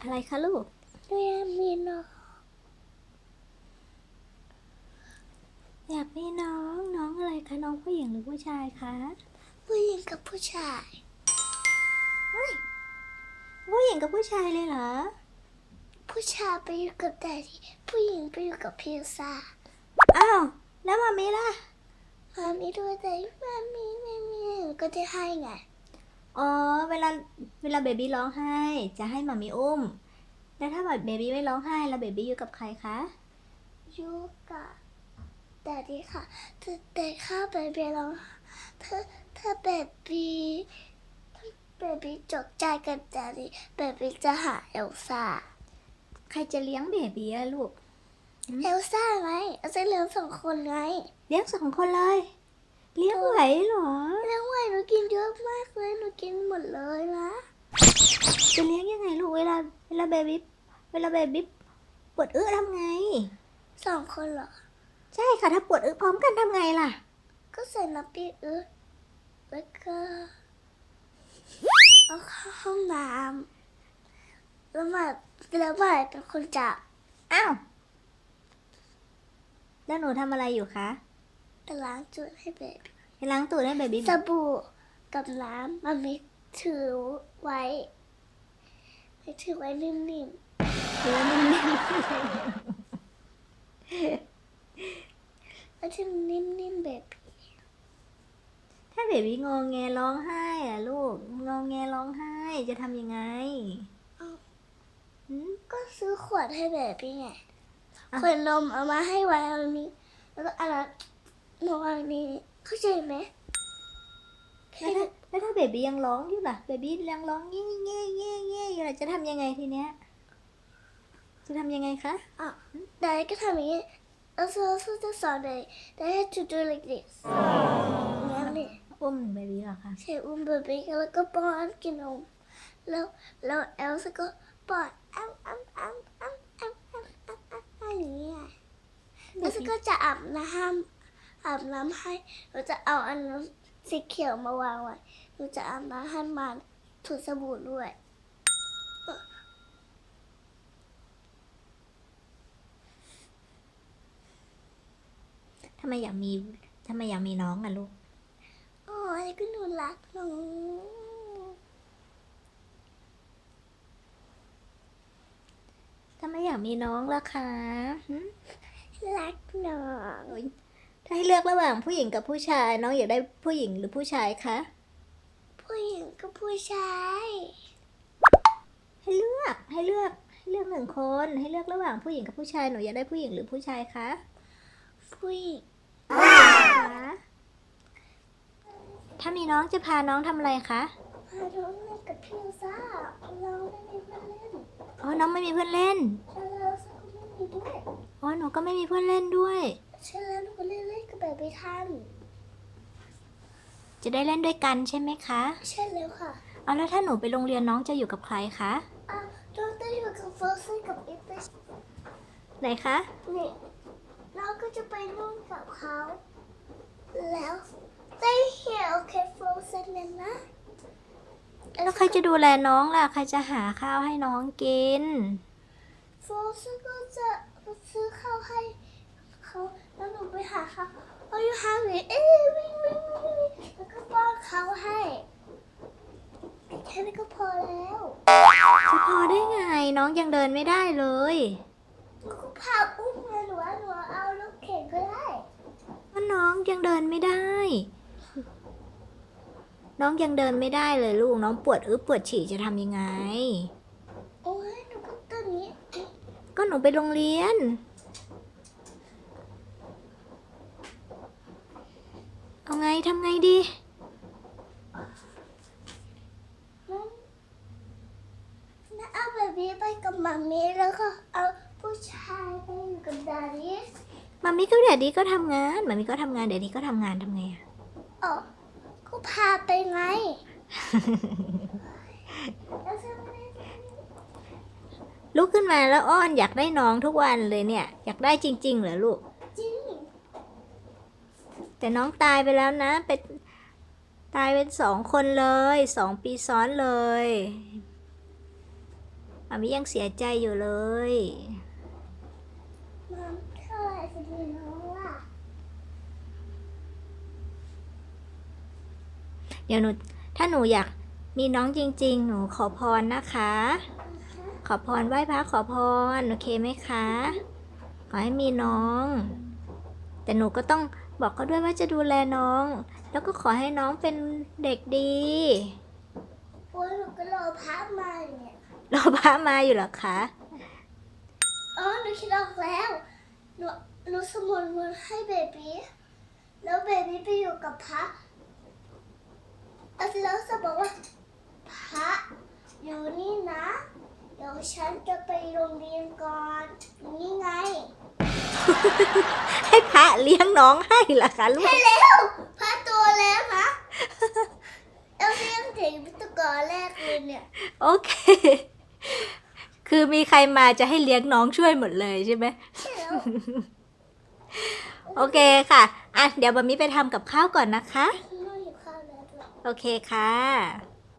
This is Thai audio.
อะไรคะลูกหนูอยากมีน้อง อยากมีน้องน้องอะไรคะน้องผู้หญิงหรือผู้ชายคะผู้หญิงกับผู้ชายผู้หญิงกับผู้ชายเลยเหรอ ผู้ชายไปอยู่กับแดดดี้ผู้หญิงไปอยู่กับพี่ซ่าอ้าวแล้วมามีล่ะมามีด้วยแต่มามีไม่มีหนูก็จะให้ไง อ๋อ เวลาเวลาเบบี้ร้องไห้ จะให้มามีอุ้ม แล้วถ้าแบบเบบี้ไม่ร้องไห้แล้วเบบี้อยู่กับใครคะอยู่กับแดดดี้ค่ะถ้าแต่ข้าเบบีร้องถ้าถ้าเบบีถ้าเบบีจกใจกับแดดดี้เบบีจะหาเอลซ่า ใครจะเลี้ยงเบบี้อะลูก เอลซ่าไงเอลซ่าเลี้ยงสองคนไง เลี้ยงสองคนเลย เลี้ยงไหวเหรอ เลี้ยงไหวหนูกินเยอะมากเลยหนูกินหมดเลยนะจะเลี้ยงยังไงลูกเวลาเวลาเบบี้เวลาเบบี้ปวดอึทำไงสองคนเหรอ ใช่ค่ะถ้าปวดอึพร้อมกันทำไงล่ะ ก็ใส่น้ำปีอึแล้วก็เอาเข้าห้องน้ำแล้วมาแล้วมาเป็นคนจับอ้าวแล้วหนูทำอะไรอยู่คะ ไปล้างจุดให้เบบีไปล้างตูดให้เบบี้สบู่กับน้ำมันมีถือไว้ไม่ถือไว้นิ่มหรือว่ามันไม่ๆแล้วที่นิ่มๆเบบีถ้าเบบี้งองแงร้องไห้อะลูกงองแงร้องไห้จะทำยังไงหืมก็ซื้อขวดให้เบบี้ไงอะขวดนมเอามาให้ไว้อันนี้แล้วก็อันนั้น นมอันนี้เข้าใจไหมแล้วถ้าแล้วถ้าเบบี้ยังร้องอยู่ล่ะเบบี้ยังร้องเงี้ยเงี้ยเงี้ยเงี้ยอยู่ล่ะจะทำยังไงทีเนี้ย จะทำยังไงคะ อะได้ก็ทำอย่างนี้แล้วเราจะสอนเลยได้ to do like this งั้นนี่อุ้มเบบี้เหรอคะใช้อุ้มเบบี้แล้วก็ป้อนกินนมแล้วแล้วเอลซ่าก็ป้อนอ้ำอ้ำอ้ำอ้ำอ้ำอ้ำอ้ำอ้ำอ้ำอย่างนี้ไงเอลซ่าก็จะอาบน้ำ อาบน้ำให้เราจะเอาอันน้ำสีเขียวมาวางไว้เราจะอาบน้ำให้มันถูสบู่ด้วยทำไมอยากมีทำไมอยากมีน้องอะลูกโอ้ยก็หนูรักหนูทำไมอยากมีน้องล่ะคะหึรักหนู ถ้าให้เลือกระหว่างผู้หญิงกับผู้ชาย น้องอยากได้ผู้หญิงหรือผู้ชายคะ ผู้หญิงกับผู้ชาย ให้เลือกให้เลือกให้เลือกหนึ่งคน ให้เลือกระหว่างผู้หญิงกับผู้ชายหนูอยากได้ผู้หญิงหรือผู้ชายคะผู้หญิงคะถ้ามีน้องจะพาน้องทำอะไรคะพาน้องเล่นกับพี่ซ่าเราไม่มีเพื่อนเล่นอ๋อน้องไม่มีเพื่อนเล่นใช่แล้วซ่าก็ไม่มีด้วยอ๋อหนูก็ไม่มีเพื่อนเล่นด้วย ใช่แล้วหนูก็เล่นเล่นกับแบบไม่ทันจะได้เล่นด้วยกันใช่ไหมคะใช่แล้วค่ะเอาแล้วถ้าหนูไปโรงเรียนน้องจะอยู่กับใครคะอะเราต้องอยู่กับเฟิร์สกับอีฟเฟสไหนคะนี่เราก็จะไปนู่นกับเขาแล้วได้เหี่ยวแค่เฟิร์สเนี่ยนะแล้วใครจะดูแลน้องล่ะ ใครจะหาข้าวให้น้องกินโฟร์สก็จะซื้อข้าวให้เขา แล้วหนูไปหาเขาเอาอยู่ห่างเลยเอ้ยวิ่งวิ่งวิ่งวิ่งแล้วก็ป้อนเขาให้แค่นี้ก็พอแล้วจะพอได้ไงน้องยังเดินไม่ได้เลยก็พาอุ้มไงหนูว่าหนูเอารถเข็นก็ได้ว่าน้องยังเดินไม่ได้ น้องยังเดินไม่ได้เลยลูกน้องปวดอึปวดฉี่จะทำยังไง โอ้ยหนูก็ตัวนี้ก็หนูไปโรงเรียน เอา ไงทำไงดีนั่นนั่นเอาแบบนี้ไปกับมัมมี่แล้วก็เอาผู้ชายไปอยู่กับดาริมามิกับเดดดี้ก็ทำงานมามิก็ทำงานเดดดี้ก็ทำงานทำไงอะอ๋อก็พาไปไงแล้วฉันไม่ได้ลุกขึ้นมาแล้วอ้อนอยากได้น้องทุกวันเลยเนี่ย อยากได้จริง ๆ เหรอลูกจริง แต่น้องตายไปแล้วนะเป็นตายเป็นสองคนเลยสองปีซ้อนเลยมามิยังเสียใจอยู่เลยมันเท่าไร่จะมีน้องล่ะเดี๋ยวหนูถ้าหนูอยากมีน้องจริง ๆ หนูขอพรนะคะ ขอพรไหว้พระขอพร โอเคไหมคะ ขอให้มีน้อง แต่หนูก็ต้อง บอกเขาด้วยว่าจะดูแลน้อง แล้วก็ขอให้น้องเป็นเด็กดีโอ้ยหนูก็รอพักมาเนี่ยรอพระมาอยู่เหรอคะ อ๋อหนูคิดออกแล้ว หนูหนูสมุนมือให้เบบี้แล้วเบบี้ไปอยู่กับพระแล้วจะบอกว่าพระอยู่นี่นะเดี๋ยวฉันจะไปโรงเรียนก่อน นี่ไงให้พ ระเลี้ยงน้องให้เหรอคะลูก ให้เร็วพระตัวแล้วนะเอลซี่ยังถึงตะกอนแรกเลยเนี่ย โอเค คือมีใครมาจะให้เลี้ยงน้องช่วยหมดเลยใช่ไหมใช่แล้วโอเคค่ะ อะ เดี๋ยวบะมิไปทำกับข้าวก่อนนะคะไม่หิวข้าวแล้วด้วยโอเคค่ะ